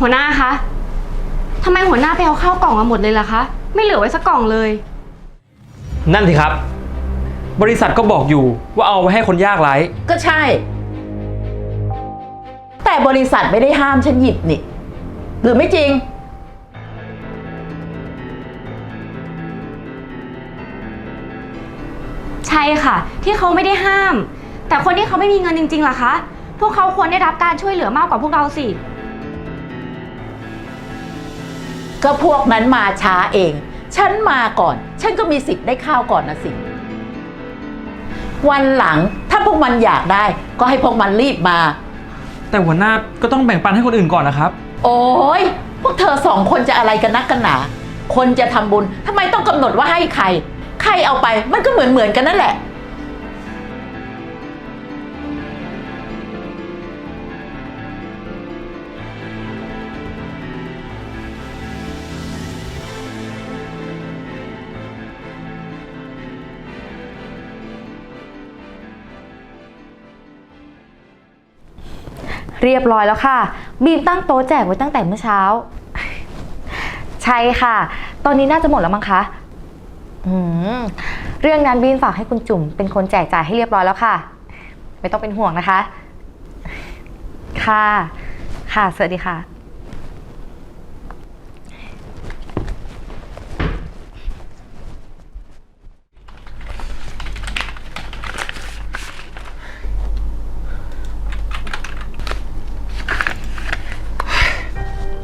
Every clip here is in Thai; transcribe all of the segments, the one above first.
หัวหน้าคะทำไมหัวหน้าไปเอาข้าวกล่องมาหมดเลยล่ะคะ ไม่เหลือไว้สักกล่องเลย นั่นสิครับ บริษัทก็บอกอยู่ว่าเอาไว้ให้คนยากไร้ก็ใช่ แต่บริษัทไม่ได้ห้ามฉันหยิบนี่ หรือไม่จริง ใช่ค่ะ ที่เขาไม่ได้ห้าม แต่คนที่เขาไม่มีเงินจริงๆล่ะคะ พวกเขาควรได้รับการช่วยเหลือมากกว่าพวกเราสิ ก็พวกนั้นมาช้าเอง ฉันมาก่อน ฉันก็มีสิทธิ์ได้ข้าวก่อนนะสิ วันหลังถ้าพวกมันอยากได้ ก็ให้พวกมันรีบมา แต่หัวหน้าก็ต้องแบ่งปันให้คนอื่นก่อนนะครับ โอ้ยพวกเธอสองคนจะอะไรกันนักกันหนา คนจะทำบุญทำไมต้องกำหนดว่าให้ใคร ใครเอาไปมันก็เหมือนเหมือนๆกันนั่นแหละ เรียบร้อยแล้วค่ะ บีมตั้งโต๊ะแจกไว้ตั้งแต่เมื่อเช้า ใช่ค่ะ ตอนนี้น่าจะหมดแล้วมั้งคะอืมเรื่องนั้นบีมฝากให้คุณจุ๋มเป็นคนแจกจ่ายให้เรียบร้อยแล้วค่ะ ไม่ต้องเป็นห่วงนะคะ ค่ะ ค่ะ สวัสดีค่ะ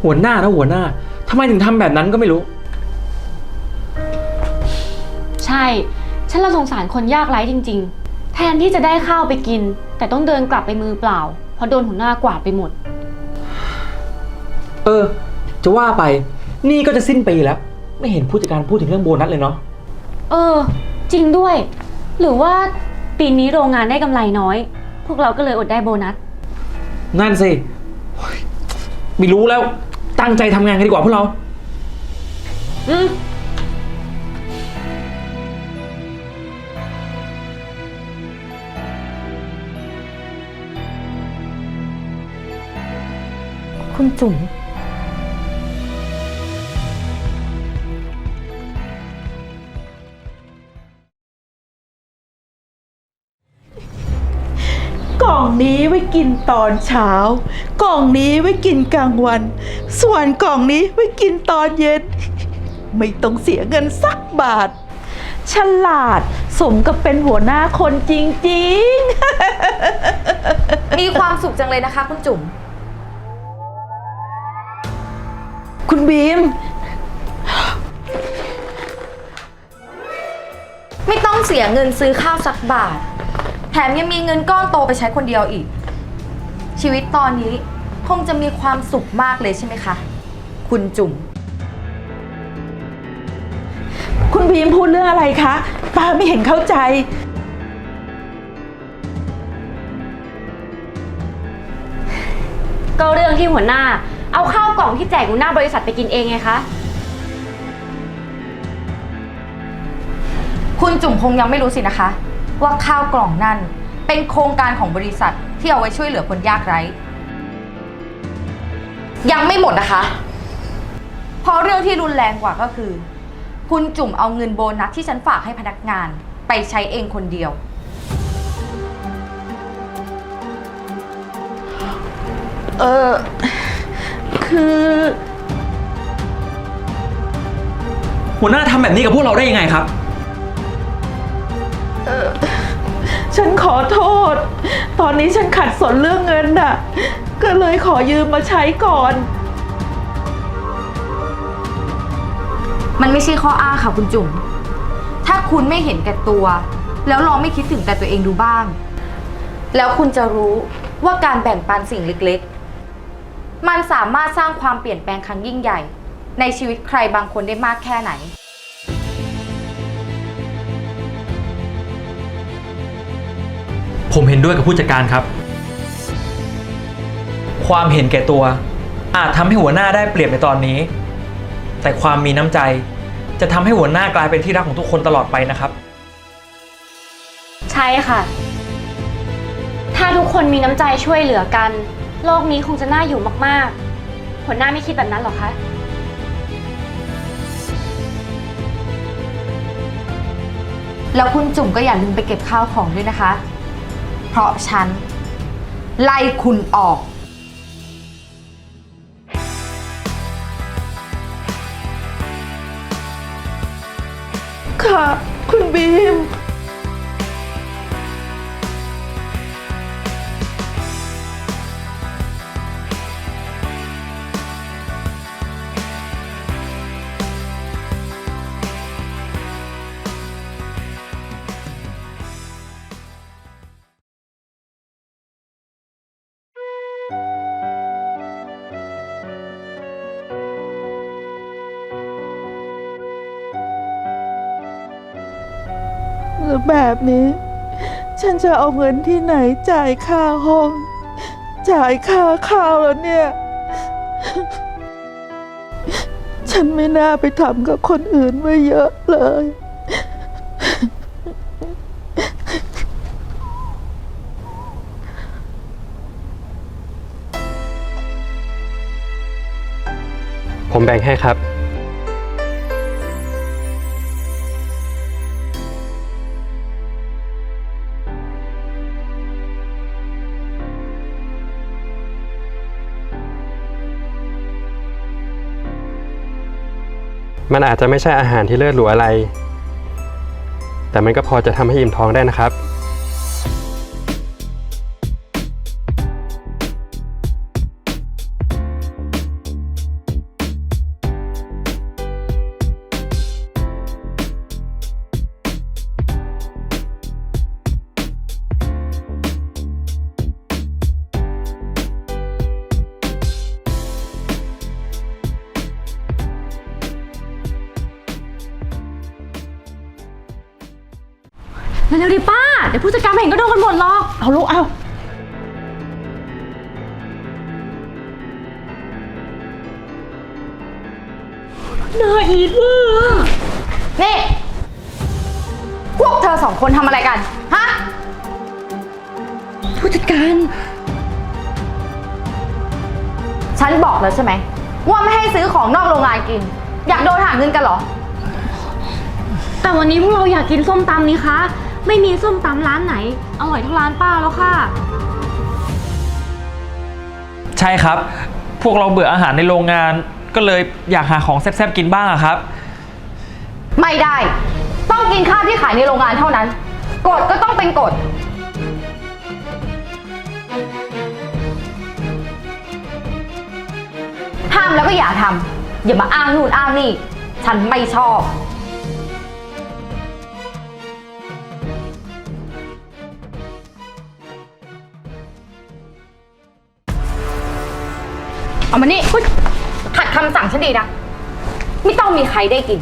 หัวหน้านะหัวหน้าทำไมถึงทำแบบนั้นก็ไม่รู้ ใช่ ฉันละสงสารคนยากไร้จริง ๆ แทนที่จะได้ข้าวไปกิน แต่ต้องเดินกลับไปมือเปล่า เพราะโดนหัวหน้ากวาดไปหมด เออ จะว่าไป นี่ก็จะสิ้นปีแล้ว ไม่เห็นผู้จัดการพูดถึงเรื่องโบนัสเลยเนาะเออ จริงด้วย หรือว่าปีนี้โรงงานได้กำไรน้อย พวกเราก็เลยอดได้โบนัส นั่นสิโอ๊ยไม่รู้แล้ว ตั้งใจทำงานกันดีกว่าพวกเรา อืมคุณจุ๋ม กล่องนี้ไว้กินตอนเช้า กล่องนี้ไว้กินกลางวัน ส่วนกล่องนี้ไว้กินตอนเย็น ไม่ต้องเสียเงินสักบาท ฉลาดสมกับเป็นหัวหน้าคนจริงมีความสุขจังเลยนะคะ คุณจุ๋มๆคุณบีม ไม่ต้องเสียเงินซื้อข้าวสักบาท แถมยังมีเงินก้อนโตไปใช้คนเดียวอีก ชีวิตตอนนี้คงจะมีความสุขมากเลยใช่ไหมคะ คุณจุ๋ม คุณบีมพูดเรื่องอะไรคะ ป้าไม่เห็นเข้าใจ ก็เรื่องที่หัวหน้า เอาข้าวกล่องที่แจกหัวหน้าบริษัทไปกินเองไงคะ คุณจุ๋มคงยังไม่รู้สินะคะ ว่าข้าวกล่องนั่นเป็นโครงการของบริษัทที่เอาไว้ช่วยเหลือคนยากไร้ ยังไม่หมดนะคะ เพราะเรื่องที่รุนแรงกว่าก็คือ คุณจุ๋มเอาเงินโบนัสที่ฉันฝากให้พนักงานไปใช้เองคนเดียว เออคือ หัวหน้าทำแบบนี้กับพวกเราได้ยังไงครับ ฉันขอโทษ ตอนนี้ฉันขัดสนเรื่องเงินน่ะ ก็เลยขอยืมมาใช้ก่อน มันไม่ใช่ข้ออ้างค่ะคุณจุ๋ม ถ้าคุณไม่เห็นแก่ตัว แล้วลองไม่คิดถึงแต่ตัวเองดูบ้าง แล้วคุณจะรู้ว่าการแบ่งปันสิ่งเล็กๆ มันสามารถสร้างความเปลี่ยนแปลงครั้งยิ่งใหญ่ ในชีวิตใครบางคนได้มากแค่ไหน ผมเห็นด้วยกับผู้จัดการครับ ความเห็นแก่ตัว อาจทำให้หัวหน้าได้เปรียบในตอนนี้ แต่ความมีน้ำใจ จะทำให้หัวหน้ากลายเป็นที่รักของทุกคนตลอดไปนะครับ ใช่ค่ะ ถ้าทุกคนมีน้ำใจช่วยเหลือกัน โลกนี้คงจะน่าอยู่มากหัวหน้าไม่คิดแบบนั้นหรอคะ แล้วคุณจุ๋มก็อย่าลืมไปเก็บข้าวของด้วยนะคะ เพราะฉัน ไล่คุณออก ค่ะ คุณบีม แบบนี้ ฉันจะเอาเงินที่ไหนจ่ายค่าห้อง จ่ายค่าข้าวแล้วเนี่ย ฉันไม่น่าไปทำกับคนอื่นไว้เยอะเลย ผมแบ่งให้ครับ มันอาจจะไม่ใช่อาหารที่เลิศหรูอะไร แต่มันก็พอจะทำให้อิ่มท้องได้นะครับ ร็วๆดิป้า เดี๋ยวผู้จัดการมาเห็นก็โดนกันหมดหรอก เอาลูกเอา น่าอีดเวอร์นี่ พวกเธอสองคนทำอะไรกัน ฮะ ผู้จัดการ ฉันบอกแล้วใช่ไหม ว่าไม่ให้ซื้อของนอกโรงงานกิน อยากโดนหาเงินกันเหรอ แต่วันนี้พวกเราอยากกินส้มตำนี่คะ ไม่มีส้มตำร้านไหน อร่อยเท่าร้านป้าแล้วค่ะ ใช่ครับ พวกเราเบื่ออาหารในโรงงาน ก็เลยอยากหาของแซ่บๆกินบ้างอะครับ ไม่ได้ ต้องกินข้าวที่ขายในโรงงานเท่านั้น กฎก็ต้องเป็นกฎ ห้ามแล้วก็อย่าทำอย่ามาอ้างนู่นอ้างนี่ ฉันไม่ชอบ เอามานี่อุ๊ยขัดคำสั่งฉันดีนะ ไม่ต้องมีใครได้กิน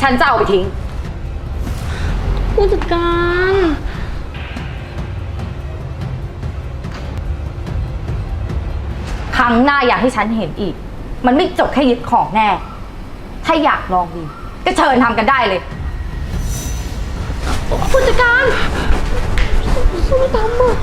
ฉันจะเอาไปทิ้ง ผู้จัดการ ครั้งหน้าอยากให้ฉันเห็นอีก มันไม่จบแค่ยึดของแน่ ถ้าอยากลองดี ก็เชิญทำกันได้เลย ผู้จัดการส้มตำอะ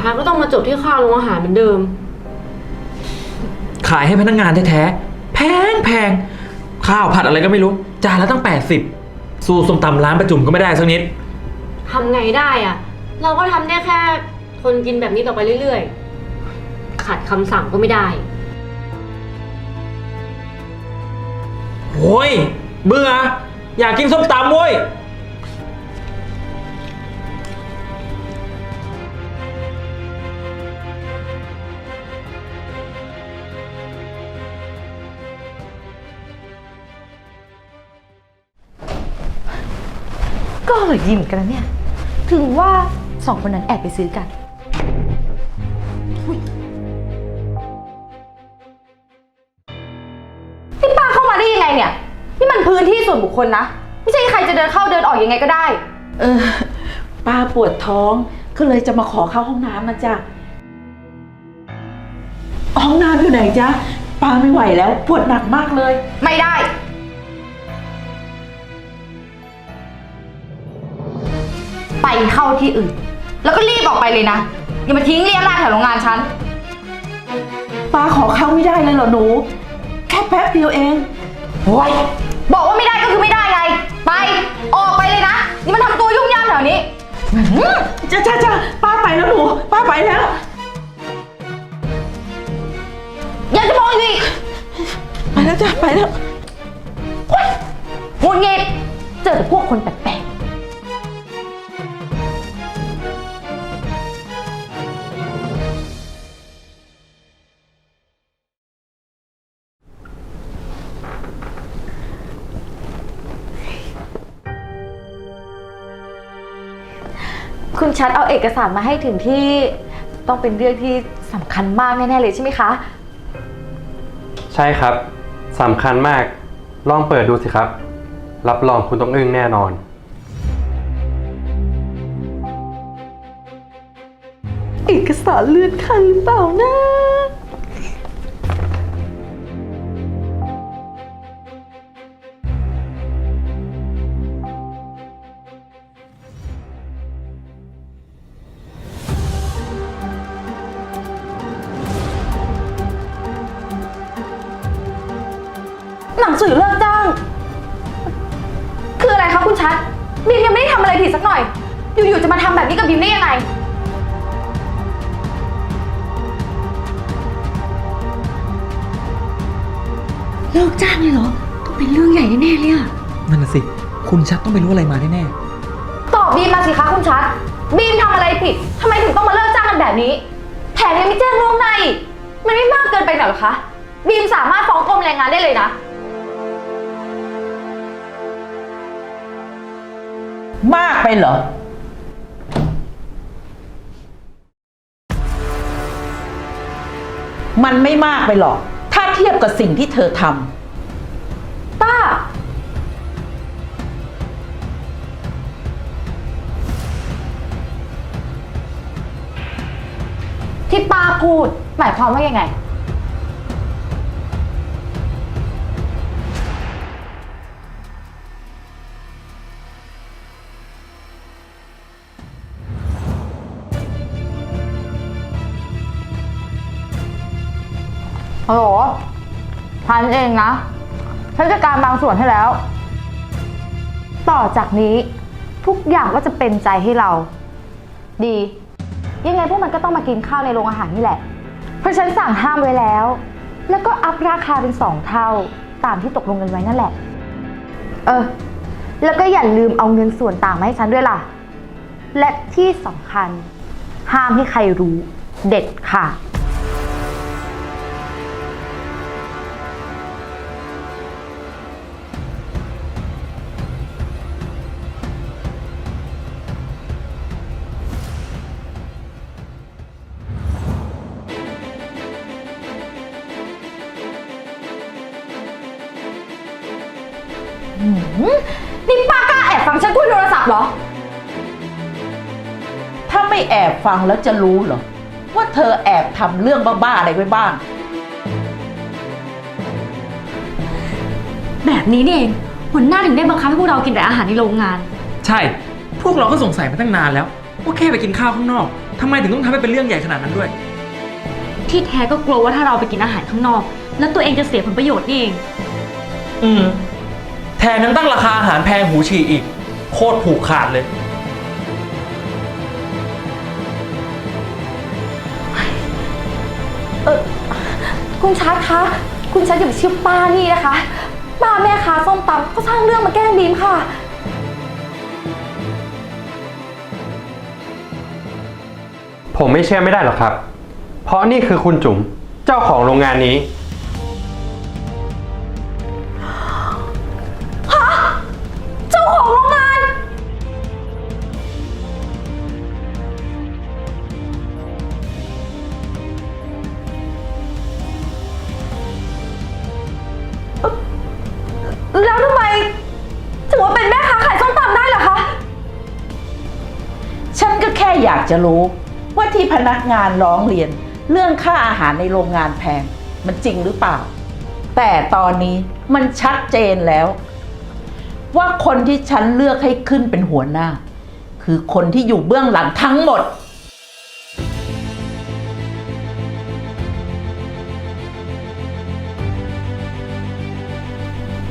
ท้ายก็ต้องมาจบที่ค่าโรงอาหารเหมือนเดิม ขายให้พนักงานแท้ๆ แพงแพง ข้าวผัดอะไรก็ไม่รู้ จานละตั้ง 80 สู้ส้มตำร้านประจุมก็ไม่ได้สักนิด ทำไงได้อะเราก็ทำได้แค่ทนกินแบบนี้ต่อไปเรื่อยๆขัดคำสั่งก็ไม่ได้ โอ้ย เบื่อ อยากกินส้มตำเว้ย ก็อร่อยดีเหมือนกันนะเนี่ย ถึงว่าสองคนนั้นแอบไปซื้อกันอุ๊ยนี่ป้าเข้ามาได้ยังไงเนี่ย นี่มันพื้นที่ส่วนบุคคลนะ ไม่ใช่ใครจะเดินเข้าเดินออกยังไงก็ได้ เออ ป้าปวดท้องก็เลยจะมาขอเข้าห้องน้ำนะจ๊ะ ห้องน้ำอยู่ไหนจ๊ะ ป้าไม่ไหวแล้วปวดหนักมากเลย ไม่ได้ เข้าที่อื่น แล้วก็รีบออกไปเลยนะ อย่ามาทิ้งเรียราดแถวโรงงานฉัน ป้าขอเข้าไม่ได้เลยเหรอหนู แค่แป๊บเดียวเองโอ้ยบอกว่าไม่ได้ก็คือไม่ได้ไง ไป ออกไปเลยนะ นี่มันทำตัวยุ่งยากแถวนี้จ้าจ้าจ้าป้าไปแล้วหนูป้าไปแล้ว อยากจะมองอีก ไปแล้วจ้าไปแล้ว หงุดหงิดเจอแต่พวกคนแปลก คุณชัดเอาเอกสารมาให้ถึงที่ต้องเป็นเรื่องที่สำคัญมากแน่ๆเลยใช่ไหมคะ ใช่ครับสำคัญมาก ลองเปิดดูสิครับ รับรองคุณต้องอึ้งแน่นอน เอกสารเลื่อนขั้นหรือเปล่านะ หนังสือเลิกจ้าง คืออะไรคะคุณชัด บีมยังไม่ได้ทำอะไรผิดสักหน่อย อยู่ๆจะมาทำแบบนี้กับบีมได้ยังไง เลิกจ้างเลยเหรอ ต้องเป็นเรื่องใหญ่แน่ๆเลยอะนั่นน่ะสิ คุณชัดต้องไปรู้อะไรมาแน่ตอบบีมมาสิคะคุณชัด บีมทำอะไรผิดทำไมถึงต้องมาเลิกจ้างกันแบบนี้ แถมยังไม่แจ้งล่วงหน้าอีกมันไม่มากเกินไปหน่อยเหรอคะ บีมสามารถฟ้องกรมแรงงานได้เลยนะ มากไปเหรอ มันไม่มากไปหรอก ถ้าเทียบกับสิ่งที่เธอทป้า ที่ป้าพูด หมายความว่ายังไง ฮัลโหลฉันเองนะฉันจัดการบางส่วนให้แล้ว ต่อจากนี้ ทุกอย่างก็จะเป็นใจให้เรา ดี ยังไงพวกมันก็ต้องมากินข้าวในโรงอาหารนี่แหละ เพราะฉันสั่งห้ามไว้แล้ว แล้วก็อัพราคาเป็นสองเท่าตามที่ตกลงกันไว้นั่นแหละ เออ แล้วก็อย่าลืมเอาเงินส่วนต่างมาให้ฉันด้วยล่ะ และที่สำคัญ ห้ามให้ใครรู้เด็ดค่ะ ฟังแล้วจะรู้เหรอ ว่าเธอแอบทำเรื่องบ้าๆอะไรไว้บ้าง แบบนี้นี่เองหัวหน้าถึงได้บังคับให้พวกเรากินแต่อาหารในโรงงานๆใช่ พวกเราก็สงสัยมาตั้งนานแล้วว่าแค่ไปกินข้าวข้างนอกทำไมถึงต้องทำให้เป็นเรื่องใหญ่ขนาดนั้นด้วย ที่แท้ก็กลัวว่าถ้าเราไปกินอาหารข้างนอก แล้วตัวเองจะเสียผลประโยชน์นี่เอง อืม แถมยังตั้งราคาอาหารแพงหูฉี่อีก โคตรผูกขาดเลย คุณชัดคะ คุณชัดอย่าไปเชื่อป้านี่นะคะ ป้าแม่ค้าส้มตำก็สร้างเรื่องมาแกล้งบีมค่ะ ผมไม่เชื่อไม่ได้หรอกครับ เพราะนี่คือคุณจุ๋มเจ้าของโรงงานนี้ จะรู้ว่าที่พนักงานร้องเรียน เรื่องค่าอาหารในโรงงานแพง มันจริงหรือเปล่า แต่ตอนนี้มันชัดเจนแล้ว ว่าคนที่ฉันเลือกให้ขึ้นเป็นหัวหน้า คือคนที่อยู่เบื้องหลังทั้งหมด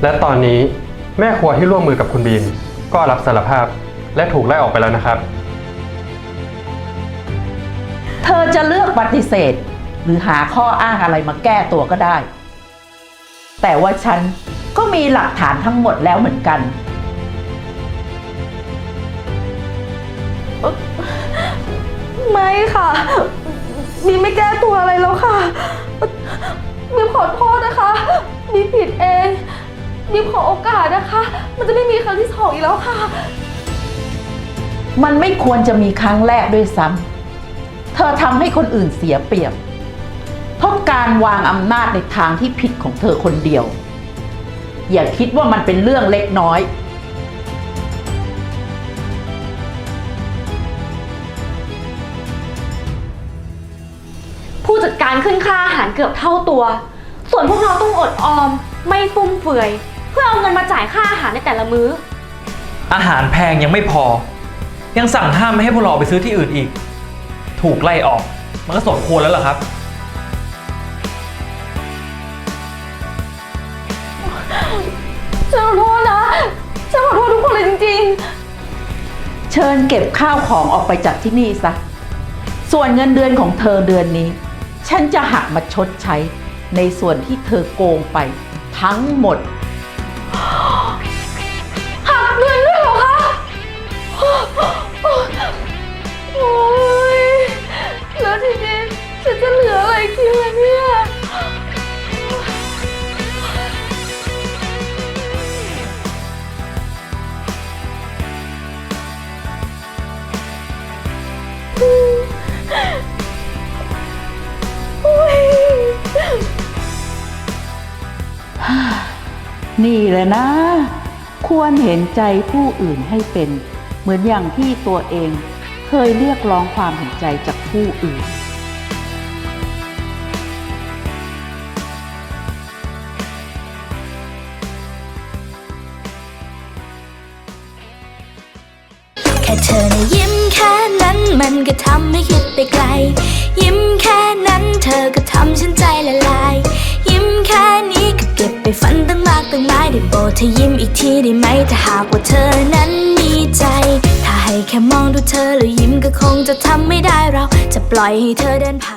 และตอนนี้แม่ครัวที่ร่วมมือกับคุณบีมก็รับสารภาพและถูกไล่ออกไปแล้วนะครับ เธอจะเลือกปฏิเสธ หรือหาข้ออ้างอะไรมาแก้ตัวก็ได้ แต่ว่าฉันก็มีหลักฐานทั้งหมดแล้วเหมือนกัน ไม่ค่ะบีมไม่แก้ตัวอะไรแล้วค่ะบีมขอโทษนะคะบีมผิดเองบีมขอโอกาสนะคะ มันจะไม่มีครั้งที่สองอีกแล้วค่ะ มันไม่ควรจะมีครั้งแรกด้วยซ้ำ เธอทำให้คนอื่นเสียเปรียบ เพราะการวางอำนาจในทางที่ผิดของเธอคนเดียว อย่าคิดว่ามันเป็นเรื่องเล็กน้อย ผู้จัดการขึ้นค่าอาหารเกือบเท่าตัว ส่วนพวกเราต้องอดออม ไม่ฟุ่มเฟือย เพื่อเอาเงินมาจ่ายค่าอาหารในแต่ละมื้อ อาหารแพงยังไม่พอ ยังสั่งห้ามไม่ให้พวกเราไปซื้อที่อื่นอีก ถูกไล่ออก มันก็สมควรแล้วล่ะครับ ฉันขอโทษนะ ฉันขอโทษทุกคนเลยจริงเชิญเก็บข้าวของออกไปจากที่นี่ซะ ส่วนเงินเดือนของเธอเดือนนี้ ฉันจะหักมาชดใช้ในส่วนที่เธอโกงไปทั้งหมด นี่แหละนะ ควรเห็นใจผู้อื่นให้เป็น เหมือนอย่างที่ตัวเองเคยเรียกร้องความเห็นใจจากผู้อื่น แค่เธอนะยิ้มแค่นั้นมันก็ทำให้คิดไปไกล ยิ้มแค่นั้นเธอก็ทำฉันใจละลาย ยิ้มแค่ ไปฝันตั้งมากตั้งหลายได้โปรดเธอยิ้มอีกทีได้ไหมถ้าหากว่าเธอนั้นมีใจ ถ้าให้แค่มองดูเธอแล้วยิ้มก็คงจะทำไม่ได้เราจะปล่อยให้เธอเดินผ่าน